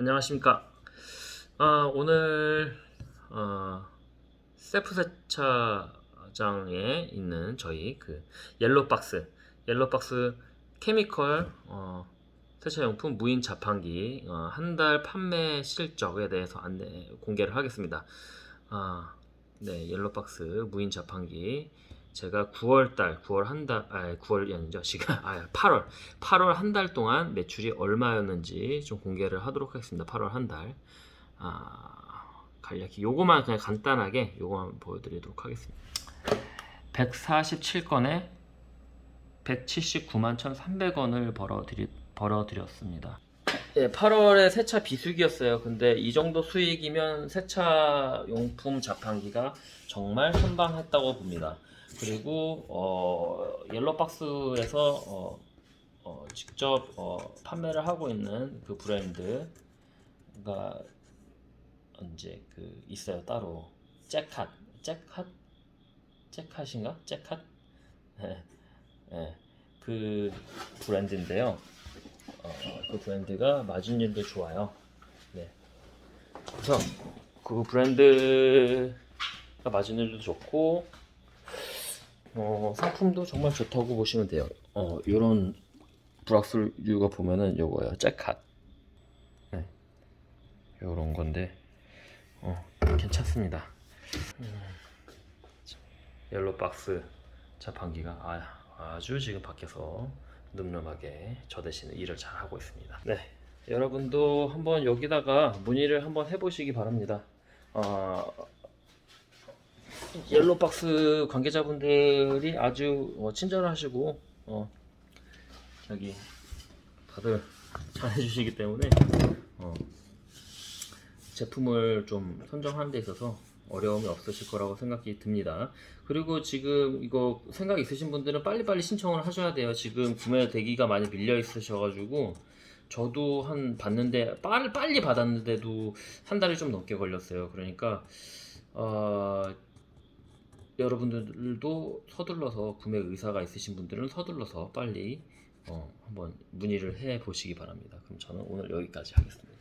안녕하십니까. 아, 오늘 어, 셀프 세차장에 있는 저희 그 옐로박스, 옐로박스 케미컬 어, 세차용품 무인 자판기 어, 한 달 판매 실적에 대해서 안내 공개를 하겠습니다. 아, 네, 옐로박스 무인 자판기 제가 9월 달, 9월 한 달, 아, 9월이 아니죠. 지금 아, 8월, 8월 한 달 동안 매출이 얼마였는지 좀 공개를 하도록 하겠습니다. 8월 한 달. 아, 간략히 요거만 그냥 간단하게 요거만 보여드리도록 하겠습니다. 147건에 179만 1,300원을 벌어드리, 벌어드렸습니다. 네, 8월에 세차 비수기였어요. 근데 이 정도 수익이면 세차 용품 자판기가 정말 선방했다고 봅니다. 그리고 어, 옐로박스에서 어, 어, 직접 어, 판매를 하고 있는 그 브랜드가 이제 그 있어요 따로 잭핫 잭핫 잭핫인가 잭핫 네, 네, 그 브랜드인데요. 어, 그 브랜드가 마진율도 좋아요. 네. 그래서 그 브랜드가 마진율도 좋고 어, 상품도 정말 좋다고 보시면 돼요. 어, 요런 브락스류가 보면은 요거예요. 잭핫. 네. 요런 건데 어, 괜찮습니다. 음, 옐로 박스 자판기가 아, 아주 지금 밖에서 늠름하게 저 대신 일을 잘 하고 있습니다. 네, 여러분도 한번 여기다가 문의를 한번 해보시기 바랍니다. 어, 옐로박스 관계자분들이 아주 어, 친절하시고 어, 저기 다들 잘 해주시기 때문에 어, 제품을 좀 선정하는 데 있어서 어려움이 없으실 거라고 생각이 듭니다. 그리고 지금 이거 생각 있으신 분들은 빨리빨리 신청을 하셔야 돼요. 지금 구매 대기가 많이 밀려 있으셔가지고 저도 한 받는데 빨리 빨리 받았는데도 한 달이 좀 넘게 걸렸어요. 그러니까 어, 여러분들도 서둘러서 구매 의사가 있으신 분들은 서둘러서 빨리 어, 한번 문의를 해 보시기 바랍니다. 그럼 저는 오늘 여기까지 하겠습니다.